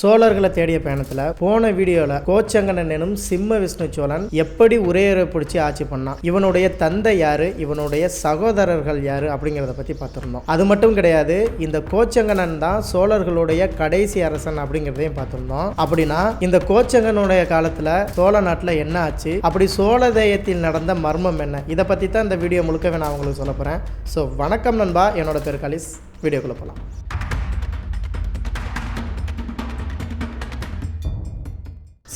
சோழர்களை தேடிய பயணத்துல போன வீடியோல கோச்சங்கனன் எனும் சிம்ம விஷ்ணு சோழன் எப்படி உரையரை பிடிச்சி ஆட்சி பண்ணான் இவனுடைய தந்தை யாரு இவனுடைய சகோதரர்கள் யாரு அப்படிங்கிறத பத்தி பார்த்துருந்தோம். அது மட்டும் கிடையாது இந்த கோச்சங்கனன் தான் சோழர்களுடைய கடைசி அரசன் அப்படிங்கிறதையும் பார்த்துருந்தோம். அப்படின்னா இந்த கோச்சங்கனுடைய காலத்துல சோழ நாட்டுல என்ன ஆச்சு அப்படி சோழ தேயத்தில் நடந்த மர்மம் என்ன இதை பத்தி தான் இந்த வீடியோ முழுக்கவே நான் உங்களுக்கு சொல்ல போறேன். ஸோ வணக்கம் நண்பா என்னோட பேர் கலிஸ். வீடியோக்குள்ள போகலாம்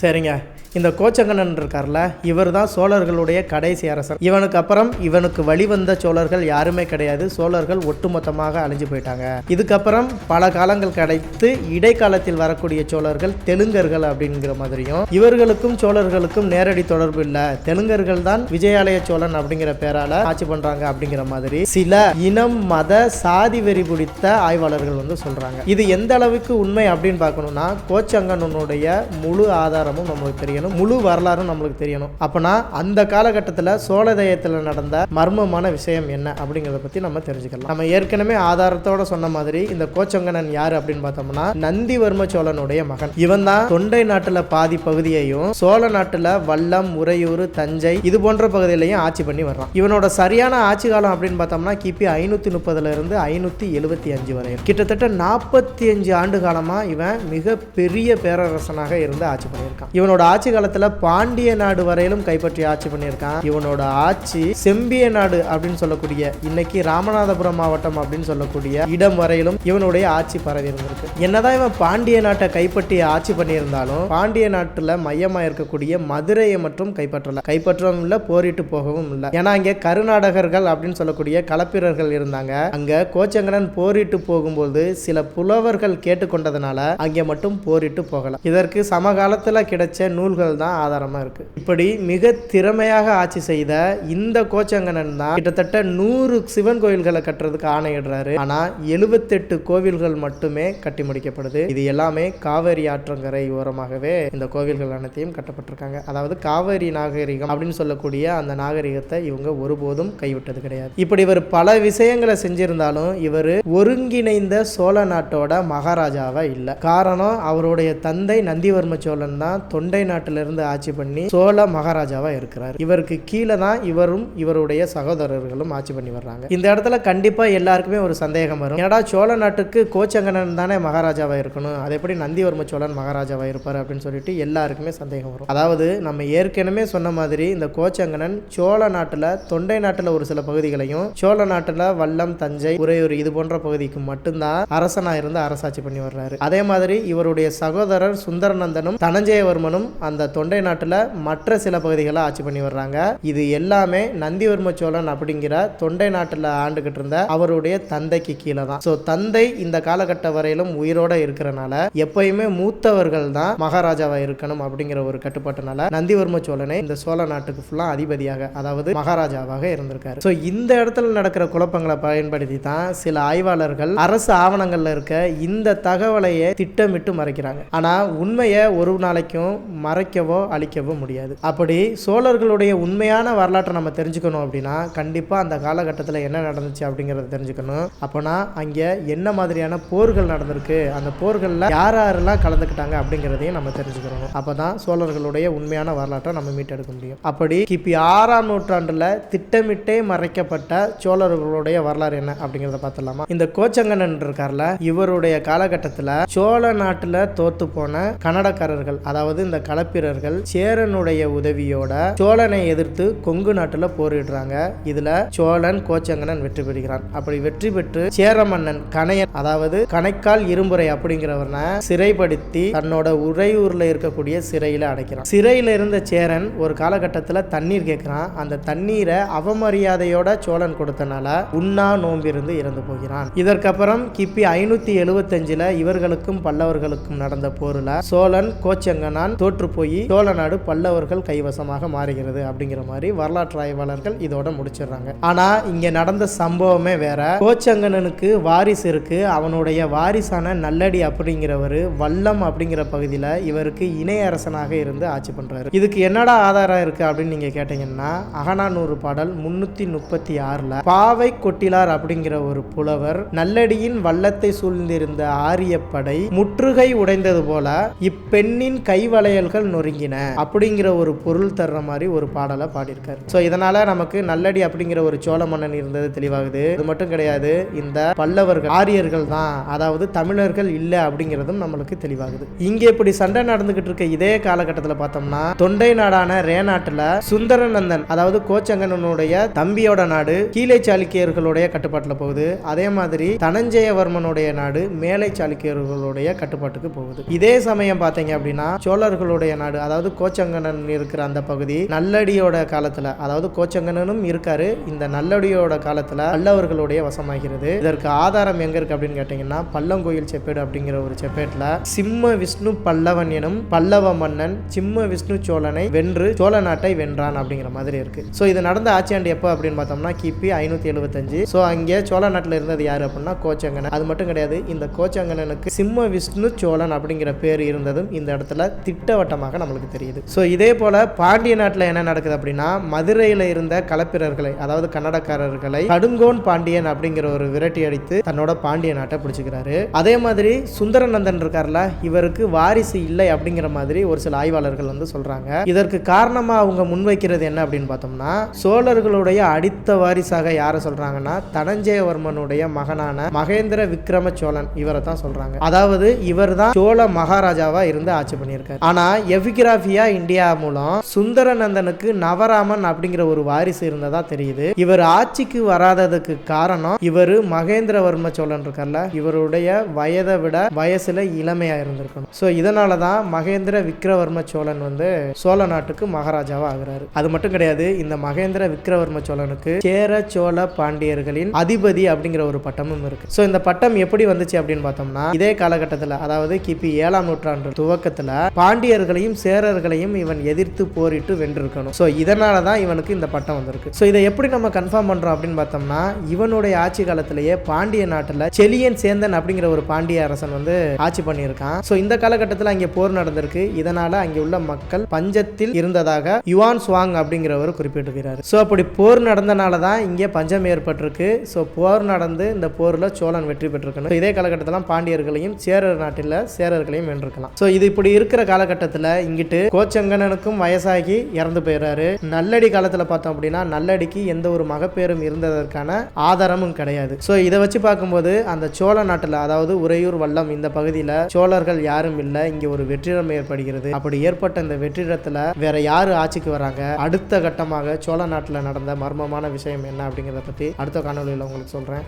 சரிங்க. இந்த கோச்சங்கண்ணன் இருக்கார்ல இவர் தான் சோழர்களுடைய கடைசி அரசர். இவனுக்கு அப்புறம் இவனுக்கு வழிவந்த சோழர்கள் யாருமே கிடையாது. சோழர்கள் ஒட்டுமொத்தமாக அழிஞ்சு போயிட்டாங்க. இதுக்கப்புறம் பல காலங்கள் கிடைத்து இடைக்காலத்தில் வரக்கூடிய சோழர்கள் தெலுங்கர்கள் அப்படிங்கிற மாதிரியும் இவர்களுக்கும் சோழர்களுக்கும் நேரடி தொடர்பு இல்லை. தெலுங்கர்கள் தான் விஜயாலய சோழன் அப்படிங்கிற பேரால ஆட்சி பண்றாங்க அப்படிங்கிற மாதிரி சில இனம் மத சாதி வெறி பிடித்த ஆய்வாளர்கள் வந்து சொல்றாங்க. இது எந்த அளவுக்கு உண்மை அப்படின்னு பார்க்கணும்னா கோச்சங்கனுடைய முழு ஆதாரமும் நமக்கு தெரியும். தெரியணும். முழு வரலாறும் நம்மளுக்கு தெரியணும். அப்பனா அந்த காலகட்டத்தில் சோழதயத்தில் நடந்த மர்மமான விஷயம் என்ன அப்படிங்கிறத பற்றி நம்ம தெரிஞ்சுக்கலாம். நம்ம ஏற்கனவே ஆதாரத்தோட சொன்ன மாதிரி இந்த கோச்சங்கனன் யார் அப்படின்னு பார்த்தோம்னா நந்திவர்ம சோழனுடைய மகன். இவன் தான் தொண்டை நாட்டில் பாதி பகுதியையும் சோழ நாட்டில் வல்லம் உறையூர் தஞ்சை இது போன்ற பகுதியிலையும் ஆட்சி பண்ணி வர்றான். இவனோட சரியான ஆட்சி காலம் அப்படின்னு பார்த்தோம்னா கிபி ஐநூற்றி முப்பதுல இருந்து ஐநூற்றி எழுபத்தி அஞ்சு வரை. கிட்டத்தட்ட நாற்பத்தி அஞ்சு ஆண்டு காலமாக இவன் மிக பெரிய பேரரசனாக இருந்து ஆட்சி பண்ணியிருக்கான். இவனோட ஆட்சி காலத்தில் பாண்டிய நாடு வரையிலும் கைப்பற்றி ஆட்சி பண்ணியிருக்கான். இவனோட ஆட்சி செம்பிய நாடு அப்படின்னு சொல்லக்கூடிய இன்னைக்கு ராமநாதபுரம் மாவட்டம் அப்படின்னு சொல்லக்கூடிய இடம் வரையிலும் இவனுடைய ஆட்சி பரவி இருந்திருக்கு. என்னதான் இவன் பாண்டிய நாட்டை கைப்பற்றி ஆட்சி பண்ணியிருந்தாலும் பாண்டிய நாட்டில் மையமாக இருக்கக்கூடிய மதுரையை மட்டும் கைப்பற்றல. கைப்பற்றவும் இல்லை போரிட்டு போகவும் இல்லை. ஏன்னா இங்கே கருநாடகர்கள் அப்படின்னு சொல்லக்கூடிய கலப்பிரர்கள் இருந்தாங்க. அங்க கோச்சங்கடன் போரிட்டு போகும்போது சில புலவர்கள் கேட்டுக்கொண்டதுனால அங்கே மட்டும் போரிட்டு போகல. இதற்கு சமகாலத்தில் கிடைச்ச நூல்கள் தான் ஆதாரமா இருக்கு. இப்படி மிக திறமையாக ஆட்சி செய்த இந்த கோச்சங்கனன் தான் கிட்டத்தட்ட நூறு சிவன் கோயில்களை கட்டுறதுக்கு ஆணையிடுறாரு. ஆனால் எழுபத்தெட்டு கோவில்கள் மட்டுமே கட்டி முடிக்கப்படுது. இது எல்லாமே காவேரி ஆற்றங்கரை ஓரமாகவே இந்த கோவில்கள் அனைத்தையும் கட்டப்பட்டிருக்காங்க. அதாவது காவேரி நாகரிகம் அப்படின்னு சொல்லக்கூடிய அந்த நாகரிகத்தை இவங்க ஒருபோதும் கைவிட்டது கிடையாது. இப்படி இவர் பல விஷயங்களை செஞ்சிருந்தாலும் இவர் ஒருங்கிணைந்த சோழ நாட்டோட மகாராஜாவா இல்லை. காரணம் அவருடைய தந்தை நந்திவர்ம சோழன் தான் தொண்டை இருந்து ஆட்சி பண்ணி சோழ மகாராஜாவா இருக்கிறார். இவருக்கு கீழே தான் இவரும் இவருடைய சகோதரர்களும் ஆட்சி பண்ணி வர்றாங்க. இந்த இடத்துல கண்டிப்பா எல்லாருக்குமே ஒரு சந்தேகம் வரும். ஏடா சோழ நாட்டுக்கு கோச்சங்கனன் தானே மகாராஜாவா இருக்கணும்? அது எப்படி நந்திவர்ம சோழன் மகாராஜாவா இருப்பார் அப்படின்னு சொல்லிட்டு எல்லாருக்குமே சந்தேகம் வரும். அதாவது நம்ம ஏற்கனவே சொன்ன மாதிரி இந்த கோச்சங்கனன் சோழ நாட்டுல தொண்டை நாட்டுல ஒரு சில பகுதிகளையும் சோழ நாட்டுல வல்லம் தஞ்சை உறையூர் இது போன்ற பகுதிக்கு மட்டும்தான் அரசனா இருந்து அரசாட்சி பண்ணி வர்றாரு. அதே மாதிரி இவருடைய சகோதரர் சுந்தரநந்தனும் தனஞ்சயவர்மனும் அந்த தொண்டை நாட்டில் மற்ற சில பகுதிகளை ஆட்சி பண்ணி வர்றாங்க. இது எல்லாமே நந்திவர்ம சோழன் அப்படிங்கிற தொண்டை நாட்டில் ஆண்டுகிட்டு இருந்த அவருடைய தந்தைக்கு கீழே தான். ஸோ தந்தை இந்த காலகட்ட வரையிலும் உயிரோட இருக்கிறனால எப்பயுமே மூத்தவர்கள் தான் மகாராஜாவா இருக்கணும் அப்படிங்கிற ஒரு கட்டுப்பாட்டுனால நந்திவர்ம சோழனை இந்த சோழ நாட்டுக்கு ஃபுல்லா அதிபதியாக அதாவது மகாராஜாவாக இருந்திருக்காரு. ஸோ இந்த இடத்துல நடக்கிற குழப்பங்களை பயன்படுத்தி தான் சில ஆய்வாளர்கள் அரசு ஆவணங்கள்ல இருக்க இந்த தகவலையே திட்டமிட்டு மறைக்கிறாங்க. ஆனா உண்மையை ஒரு நாளைக்கும் மறைக்கவோ அழிக்கவோ முடியாது. அப்படி சோழர்களுடைய உண்மையான வரலாற்றை நம்ம தெரிஞ்சுக்கணும் அப்படின்னா கண்டிப்பா அந்த காலகட்டத்தில் என்ன நடந்துச்சு அப்படிங்கிறத தெரிஞ்சுக்கணும். அப்போனா அங்கே என்ன மாதிரியான போர்கள் நடந்திருக்கு அந்த போர்களில் யார் யாரெல்லாம் கலந்துக்கிட்டாங்க அப்படிங்கிறதையும் நம்ம தெரிஞ்சுக்கிறோம் அப்போ தான் சோழர்களுடைய உண்மையான வரலாற்றை நம்ம மீட்டெடுக்க முடியும். அப்படி கிபி ஆறாம் நூற்றாண்டில் திட்டமிட்டே மறைக்கப்பட்ட சோழர்களுடைய வரலாறு என்ன அப்படிங்கிறத பார்த்துலாமா இந்த கோச்சங்கண்ணன் இருக்கார்ல இவருடைய காலகட்டத்தில் சோழ நாட்டில் தோத்து போன கன்னடக்காரர்கள் அதாவது இந்த களப்பிரர்கள் சேரனுடைய உதவியோட சோழனை எதிர்த்து கொங்கு நாட்டில் போரிடுறாங்க. இதுல சோழன் கோச்சங்கனன் வெற்றி பெறுகிறான். அப்படி வெற்றி பெற்று சேர மன்னன் கணையன் அதாவது கணைக்கால் இரும்புரை அப்படிங்கிறவனை சிறைப்படுத்தி தன்னோட உறையூர்ல இருக்கக்கூடிய சிறையில அடைக்கிறான். சிறையில இருந்த சேரன் ஒரு காலகட்டத்தில் தண்ணீர் கேட்கிறான் அந்த தண்ணீரை அவமரியாதையோட சோழன் கொடுத்தனால உண்ணா நோம்பிருந்து இறந்து போகிறான். இதற்கப்புறம் கிபி ஐநூத்தி எழுவத்தஞ்சுல இவர்களுக்கும் பல்லவர்களுக்கும் நடந்த போர்ல சோழன் கோச்சங்கனான் தோற்று போய் சோழ நாடு பல்லவர்கள் கைவசமாக மாறுகிறது அப்படிங்கிற மாதிரி வரலாற்று ஆய்வாளர்கள் இதோட முடிச்சிடுறாங்க. ஆனா இங்க நடந்த சம்பவமே வேற. கோச்சங்கனனுக்கு வாரிசு இருக்கு. அவனுடைய வாரிசான நல்லடி அப்படிங்கிறவர் வல்லம் அப்படிங்கிற பகுதியில் இவருக்கு இணை அரசனாக இருந்து ஆட்சி பண்றாரு. இதுக்கு என்னடா ஆதாரம் இருக்கு அப்படின்னு நீங்க கேட்டீங்கன்னா அகனானூறு பாடல் முன்னூத்தி முப்பத்தி ஆறுல பாவை கொட்டிலார் அப்படிங்கிற ஒரு புலவர் நல்லடியின் வல்லத்தை சூழ்ந்திருந்த ஆரியப்படை முற்றுகை உடைந்தது போல இப்பெண்ணின் கைவளையல்கள் நொறுங்கின அப்படிங்கிற ஒரு பொருள் தர்ற மாதிரி ஒரு பாடலை பாடியிருக்காரு. ஸோ இதனால நமக்கு நல்லடி அப்படிங்கிற ஒரு சோழ மன்னன் இருந்தது தெளிவாகுது. இது மட்டும் கிடையாது இந்த பல்லவர்கள் ஆரியர்கள் தான் அதாவது தமிழர்கள் இல்லை அப்படிங்கிறதும் நம்மளுக்கு தெளிவாகுது. இங்கே இப்படி சண்டை நடந்துகிட்டு இருக்க இதே காலகட்டத்தில் பார்த்தோம்னா தொண்டை நாடான ரேநாட்டில் சுந்தரநந்தன் அதாவது கோச்சங்கனனுடைய தம்பியோட நாடு கீழே சாளுக்கியர்களுடைய கட்டுப்பாட்டில் போகுது. அதே மாதிரி தனஞ்சயவர்மனுடைய நாடு மேலை சாளுக்கியர்களுடைய கட்டுப்பாட்டுக்கு போகுது. இதே சமயம் பார்த்தீங்க அப்படின்னா சோழர்களுடைய நாடு அதாவது கோச்சங்கனன் இருக்கிற அந்த பகுதி நல்லடியோட காலத்துல அதாவது கோச்சங்கனனும் இருக்காரு. இந்த நல்லடியோட காலத்துல பல்லவர்களுடைய வசமாகிறது. இதற்கு ஆதாரம் எங்க இருக்கு அப்படின்னு கேட்டீங்கன்னா பல்லங்கோயில் செப்பேடு அப்படிங்கிற ஒரு செப்பேட்ல சிம்ம விஷ்ணு பல்லவன் எனும் பல்லவ மன்னன் சிம்ம விஷ்ணு சோழனை வென்று சோழ நாட்டை வென்றான் அப்படிங்கிற மாதிரி இருக்கு. ஸோ இது நடந்த ஆட்சியாண்டு எப்போ அப்படின்னு பார்த்தோம்னா கிபி ஐநூத்தி எழுபத்தஞ்சு ஸோ அங்கே சோழ நாட்டில் இருந்தது யாரு அப்படின்னா கோச்சங்கனன். அது மட்டும் கிடையாது இந்த கோச்சங்கனனுக்கு சிம்ம விஷ்ணு சோழன் அப்படிங்கிற பேர் இருந்ததும் இந்த இடத்துல திட்டவட்டமாக நம்மளுக்கு தெரியுது. ஸோ இதே போல பாண்டிய நாட்டில் என்ன நடக்குது அப்படின்னா மதுரையில் இருந்த களப்பிரர்களை அதாவது கன்னடக்காரர்களை கடுங்கோன் பாண்டியன் அப்படிங்கிற ஒரு விரட்டி அடித்து தன்னோட பாண்டிய நாட்டை பிடிச்சிக்கிறாரு. அதே மாதிரி சுந்தரநந்தன் இருக்கார்ல இவருக்கு வாரிசு இல்லை அப்படிங்கிற மாதிரி ஒரு சில ஆய்வாளர்கள் வந்து சொல்றாங்க. இதற்கு காரணமா அவங்க முன்வைக்கிறது என்ன அப்படின்னு பார்த்தோம்னா சோழர்களுடைய அடித்த வாரிசாக யாரை சொல்றாங்கன்னா தனஞ்சயவர்மனுடைய மகனான மகேந்திர விக்ரம சோழன் இவரை தான் சொல்றாங்க. அதாவது இவர் தான் சோழ மகாராஜாவா இருந்து ஆட்சி பண்ணியிருக்காரு. ஆனா எபிகிராபியா இந்தியா மூலம் சுந்தரநந்தனுக்கு நவராமன் அப்படிங்கிற ஒரு வாரிசு இருந்ததா தெரியுது. இவர் ஆட்சிக்கு வராததுக்கு காரணம் இவர் மகேந்திரவர்ம சோழன் இருக்கார்ல. இவருடைய வயதை விட வயசுல இளமையா இருந்திருக்கணும். ஸோ இதனால தான் மகேந்திர விக்ரவர்ம சோழன் வந்து சோழ நாட்டுக்கு மகாராஜாவா ஆகுறாரு. அது மட்டும் கிடையாது இந்த மகேந்திர விக்ரவர்ம சோழனுக்கு சேர சோழ பாண்டியர்களின் அதிபதி அப்படிங்கிற ஒரு பட்டமும் இருக்கு. ஸோ இந்த பட்டம் எப்படி வந்துச்சு அப்படின்னு பார்த்தோம்னா இதே காலகட்டத்தில் அதாவது கிபி ஏழாம் நூற்றாண்டு துவக்கத்தில் பாண்டியர்களையும் சேரர்களையும் இவன் எதிர்த்து போரிட்டு வென்றிருக்கணும். ஸோ இதனால தான் இவனுக்கு இந்த பட்டம் வந்திருக்கு. ஸோ இதை எப்படி நம்ம கன்ஃபார்ம் பண்றோம் அப்படின்னு பார்த்தோம்னா இவனுடைய ஆட்சி காலத்திலேயே பாண்டிய நாட்டில் செலியன் சேந்தன் அப்படிங்கிற ஒரு பாண்டிய அரசன் வந்து ஆட்சி பண்ணியிருக்கான். ஸோ இந்த காலகட்டத்தில் அங்கே போர் நடந்திருக்கு. இதனால அங்கே உள்ள மக்கள் பஞ்சத்தில் இருந்ததாக யுவான் சுவாங் அப்படிங்கிறவர் குறிப்பிட்டிருக்கிறார். ஸோ அப்படி போர் நடந்தனால தான் இங்கே பஞ்சம் ஏற்பட்டிருக்கு. ஸோ போர் நடந்து இந்த போரில் சோழன் வெற்றி பெற்றிருக்கணும். இதே காலகட்டத்தில் பாண்டியர்களையும் சேரர் நாட்டில் சேரர்களையும் வென்றிருக்கலாம். ஸோ இது இப்படி இருக்கிற காலகட்டத்தில் இங்கிட்டு கோச்சங்கனனுக்கும் வயசாகி இறந்து போயிடுறாரு நல்லடி காலத்தில் பார்த்தோம் அப்படின்னா நல்லடிக்கு எந்த ஒரு மகப்பேரும் இருந்ததற்கான ஆதாரமும் கிடையாது. ஸோ இதை வச்சு பார்க்கும்போது அந்த சோழ நாட்டில் அதாவது உறையூர் வல்லம் இந்த பகுதியில் சோழர்கள் யாரும் இல்லை. இங்கே ஒரு வெற்றிடம் ஏற்படுகிறது. அப்படி ஏற்பட்ட இந்த வெற்றிடத்தில் வேற யாரு ஆட்சிக்கு வராங்க? அடுத்த கட்டமாக சோழ நாட்டில் நடந்த மர்மமான விஷயம் என்ன அப்படிங்கிறத பற்றி அடுத்த காணொலியில் உங்களுக்கு சொல்கிறேன்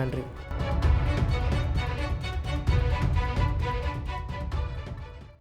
நன்றி.